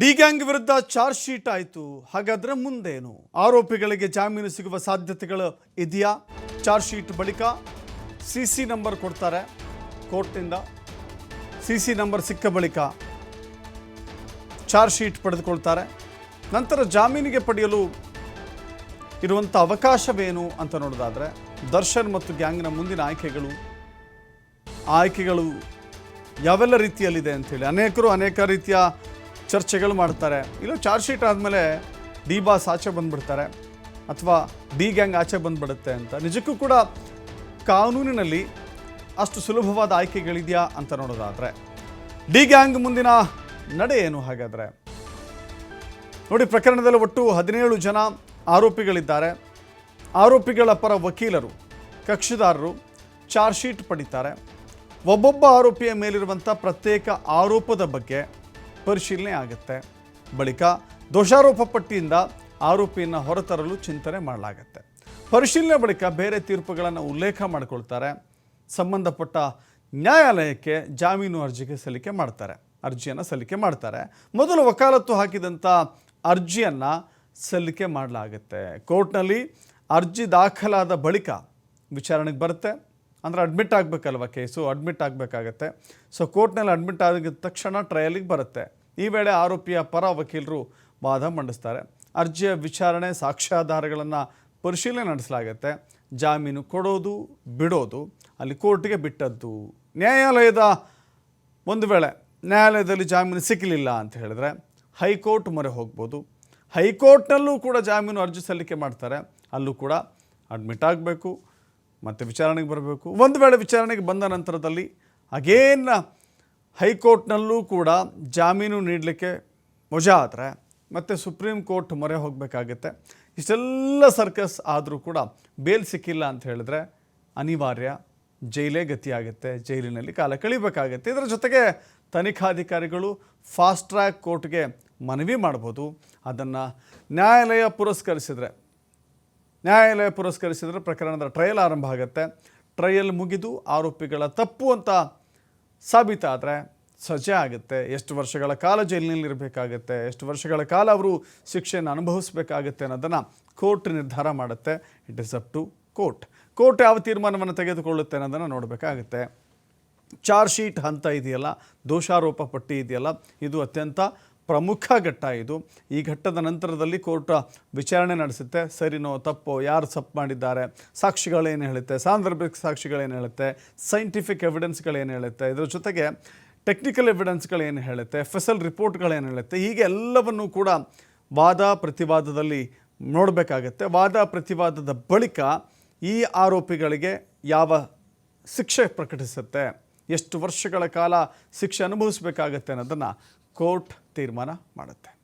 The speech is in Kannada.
ಡಿ ಗ್ಯಾಂಗ್ ವಿರುದ್ಧ ಚಾರ್ಜ್ ಶೀಟ್ ಆಯಿತು. ಹಾಗಾದ್ರೆ ಮುಂದೇನು? ಆರೋಪಿಗಳಿಗೆ ಜಾಮೀನು ಸಿಗುವ ಸಾಧ್ಯತೆಗಳು ಇದೆಯಾ? ಚಾರ್ಜ್ ಶೀಟ್ ಬಳಿಕ ಸಿ ಸಿ ನಂಬರ್ ಕೊಡ್ತಾರೆ ಕೋರ್ಟ್ನಿಂದ. ಸಿ ಸಿ ನಂಬರ್ ಸಿಕ್ಕ ಬಳಿಕ ಚಾರ್ಜ್ ಶೀಟ್ ಪಡೆದುಕೊಳ್ತಾರೆ. ನಂತರ ಜಾಮೀನಿಗೆ ಪಡೆಯಲು ಇರುವಂಥ ಅವಕಾಶವೇನು ಅಂತ ನೋಡೋದಾದರೆ ದರ್ಶನ್ ಮತ್ತು ಗ್ಯಾಂಗ್ನ ಮುಂದಿನ ಆಯ್ಕೆಗಳು. ಆಯ್ಕೆಗಳು ಯಾವೆಲ್ಲ ರೀತಿಯಲ್ಲಿದೆ ಅಂಥೇಳಿ ಅನೇಕರು ಅನೇಕ ರೀತಿಯ ಚರ್ಚೆಗಳು ಮಾಡ್ತಾರೆ. ಇಲ್ಲ ಚಾರ್ಜ್ ಶೀಟ್ ಆದಮೇಲೆ ಡಿ ಬಾಸ್ ಆಚೆ ಬಂದುಬಿಡ್ತಾರೆ. ಅಥವಾ ಡಿ ಗ್ಯಾಂಗ್ ಆಚೆ ಬಂದುಬಿಡುತ್ತೆ ಅಂತ. ನಿಜಕ್ಕೂ ಕೂಡ ಕಾನೂನಿನಲ್ಲಿ ಅಷ್ಟು ಸುಲಭವಾದ ಆಯ್ಕೆಗಳಿದೆಯಾ ಅಂತ ನೋಡೋದಾದರೆ, ಡಿ ಗ್ಯಾಂಗ್ ಮುಂದಿನ ನಡೆ ಏನು ಹಾಗಾದರೆ? ನೋಡಿ, ಪ್ರಕರಣದಲ್ಲಿ ಒಟ್ಟು ಹದಿನೇಳು ಜನ ಆರೋಪಿಗಳಿದ್ದಾರೆ. ಆರೋಪಿಗಳ ಪರ ವಕೀಲರು, ಕಕ್ಷಿದಾರರು ಚಾರ್ಜ್ ಶೀಟ್ ಪಡಿತಾರೆ. ಒಬ್ಬೊಬ್ಬ ಆರೋಪಿಯ ಮೇಲಿರುವಂಥ ಪ್ರತ್ಯೇಕ ಆರೋಪದ ಬಗ್ಗೆ ಪರಿಶೀಲನೆ ಆಗುತ್ತೆ. ಬಳಿಕ ದೋಷಾರೋಪ ಪಟ್ಟಿಯಿಂದ ಆರೋಪಿಯನ್ನು ಹೊರತರಲು ಚಿಂತನೆ ಮಾಡಲಾಗುತ್ತೆ. ಪರಿಶೀಲನೆ ಬಳಿಕ ಬೇರೆ ತೀರ್ಪುಗಳನ್ನು ಉಲ್ಲೇಖ ಮಾಡಿಕೊಳ್ತಾರೆ. ಸಂಬಂಧಪಟ್ಟ ನ್ಯಾಯಾಲಯಕ್ಕೆ ಜಾಮೀನು ಅರ್ಜಿಗೆ ಸಲ್ಲಿಕೆ ಮಾಡ್ತಾರೆ. ಅರ್ಜಿಯನ್ನು ಸಲ್ಲಿಕೆ ಮಾಡ್ತಾರೆ. ಮೊದಲು ವಕಾಲತ್ತು ಹಾಕಿದಂಥ ಅರ್ಜಿಯನ್ನು ಸಲ್ಲಿಕೆ ಮಾಡಲಾಗುತ್ತೆ. ಕೋರ್ಟ್ನಲ್ಲಿ ಅರ್ಜಿ ದಾಖಲಾದ ಬಳಿಕ ವಿಚಾರಣೆಗೆ ಬರುತ್ತೆ. ಅಂದರೆ ಅಡ್ಮಿಟ್ ಆಗಬೇಕಲ್ವ ಕೇಸು ಅಡ್ಮಿಟ್ ಆಗಬೇಕಾಗತ್ತೆ. ಸೊ ಕೋರ್ಟ್ನಲ್ಲಿ ಅಡ್ಮಿಟ್ ಆಗಿದ ತಕ್ಷಣ ಟ್ರಯಲಿಗೆ ಬರುತ್ತೆ. ಈ ವೇಳೆ ಆರೋಪಿಯ ಪರ ವಕೀಲರು ವಾದ ಮಂಡಿಸ್ತಾರೆ. ಅರ್ಜಿಯ ವಿಚಾರಣೆ, ಸಾಕ್ಷ್ಯಾಧಾರಗಳನ್ನು ಪರಿಶೀಲನೆ ನಡೆಸಲಾಗುತ್ತೆ. ಜಾಮೀನು ಕೊಡೋದು, ಬಿಡೋದು, ಅಲ್ಲಿ ಕೋರ್ಟ್ಗೆ ಬಿಟ್ಟದ್ದು. ನ್ಯಾಯಾಲಯದ ಒಂದು ವೇಳೆ ನ್ಯಾಯಾಲಯದಲ್ಲಿ ಜಾಮೀನು ಸಿಕ್ಕಲಿಲ್ಲ ಅಂತ ಹೇಳಿದ್ರೆ ಹೈಕೋರ್ಟ್ ಮೊರೆ ಹೋಗ್ಬೋದು. ಹೈಕೋರ್ಟ್ನಲ್ಲೂ ಕೂಡ ಜಾಮೀನು ಅರ್ಜಿ ಸಲ್ಲಿಕೆ ಮಾಡ್ತಾರೆ. ಅಲ್ಲೂ ಕೂಡ ಅಡ್ಮಿಟ್ ಆಗಬೇಕು. ಮತ್ತು ವಿಚಾರಣೆಗೆ ಬರಬೇಕು. ಒಂದು ವೇಳೆ ವಿಚಾರಣೆಗೆ ಬಂದ ನಂತರದಲ್ಲಿ ಅಗೇನ್ ಹೈಕೋರ್ಟ್ನಲ್ಲೂ ಕೂಡ ಜಾಮೀನು ನೀಡಲಿಕ್ಕೆ ವಜಾ ಆದರೆ ಮತ್ತು ಸುಪ್ರೀಂ ಕೋರ್ಟ್ ಮೊರೆ ಹೋಗಬೇಕಾಗತ್ತೆ. ಇಷ್ಟೆಲ್ಲ ಸರ್ಕಸ್ ಆದರೂ ಕೂಡ ಬೇಲ್ ಸಿಕ್ಕಿಲ್ಲ ಅಂತ ಹೇಳಿದ್ರೆ ಅನಿವಾರ್ಯ. ಜೈಲೇ ಗತಿಯಾಗುತ್ತೆ. ಜೈಲಿನಲ್ಲಿ ಕಾಲ ಕಳಿಬೇಕಾಗತ್ತೆ. ಇದರ ಜೊತೆಗೆ ತನಿಖಾಧಿಕಾರಿಗಳು ಫಾಸ್ಟ್ ಟ್ರ್ಯಾಕ್ ಕೋರ್ಟ್ಗೆ ಮನವಿ ಮಾಡ್ಬೋದು. ಅದನ್ನು ನ್ಯಾಯಾಲಯ ಪುರಸ್ಕರಿಸಿದರೆ ನ್ಯಾಯಾಲಯ ಪುರಸ್ಕರಿಸಿದರೆ ಪ್ರಕರಣದ ಟ್ರಯಲ್ ಆರಂಭ ಆಗುತ್ತೆ. ಟ್ರಯಲ್ ಮುಗಿದು ಆರೋಪಿಗಳ ತಪ್ಪು ಅಂತ ಸಾಬೀತಾದರೆ ಸಜೆ ಆಗುತ್ತೆ. ಎಷ್ಟು ವರ್ಷಗಳ ಕಾಲ ಜೈಲಿನಲ್ಲಿರಬೇಕಾಗತ್ತೆ. ಎಷ್ಟು ವರ್ಷಗಳ ಕಾಲ ಅವರು ಶಿಕ್ಷೆಯನ್ನು ಅನುಭವಿಸಬೇಕಾಗತ್ತೆ ಅನ್ನೋದನ್ನು ಕೋರ್ಟ್ ನಿರ್ಧಾರ ಮಾಡುತ್ತೆ. It is up to court court ಯಾವ ತೀರ್ಮಾನವನ್ನು ತೆಗೆದುಕೊಳ್ಳುತ್ತೆ ಅನ್ನೋದನ್ನು ನೋಡಬೇಕಾಗುತ್ತೆ. ಚಾರ್ಜ್ ಶೀಟ್ ಹಂತ ಇದೆಯಲ್ಲ, ದೋಷಾರೋಪ ಪಟ್ಟಿ ಇದೆಯಲ್ಲ, ಇದು ಅತ್ಯಂತ ಪ್ರಮುಖ ಘಟ್ಟ ಇದು. ಈ ಘಟ್ಟದ ನಂತರದಲ್ಲಿ ಕೋರ್ಟ್ ವಿಚಾರಣೆ ನಡೆಸುತ್ತೆ. ಸರಿನೋ ತಪ್ಪೋ, ಯಾರು ತಪ್ಪು ಮಾಡಿದ್ದಾರೆ, ಸಾಕ್ಷಿಗಳೇನು ಹೇಳುತ್ತೆ, ಸಾಂದರ್ಭಿಕ ಸಾಕ್ಷಿಗಳೇನು ಹೇಳುತ್ತೆ ಸೈಂಟಿಫಿಕ್ ಎವಿಡೆನ್ಸ್ಗಳೇನು ಹೇಳುತ್ತೆ, ಇದರ ಜೊತೆಗೆ ಟೆಕ್ನಿಕಲ್ ಎವಿಡೆನ್ಸ್ಗಳೇನು ಹೇಳುತ್ತೆ ಎಫ್ ಎಸ್ ಎಲ್ ರಿಪೋರ್ಟ್ಗಳೇನು ಹೇಳುತ್ತೆ, ಹೀಗೆ ಎಲ್ಲವನ್ನೂ ಕೂಡ ವಾದ ಪ್ರತಿವಾದದಲ್ಲಿ ನೋಡಬೇಕಾಗತ್ತೆ. ವಾದ ಪ್ರತಿವಾದದ ಬಳಿಕ ಈ ಆರೋಪಿಗಳಿಗೆ ಯಾವ ಶಿಕ್ಷೆ ಪ್ರಕಟಿಸುತ್ತೆ, ಎಷ್ಟು ವರ್ಷಗಳ ಕಾಲ ಶಿಕ್ಷೆ ಅನುಭವಿಸಬೇಕಾಗತ್ತೆ ಅನ್ನೋದನ್ನು ಕೋರ್ಟ್ ತೀರ್ಮಾನ ಮಾಡುತ್ತೆ.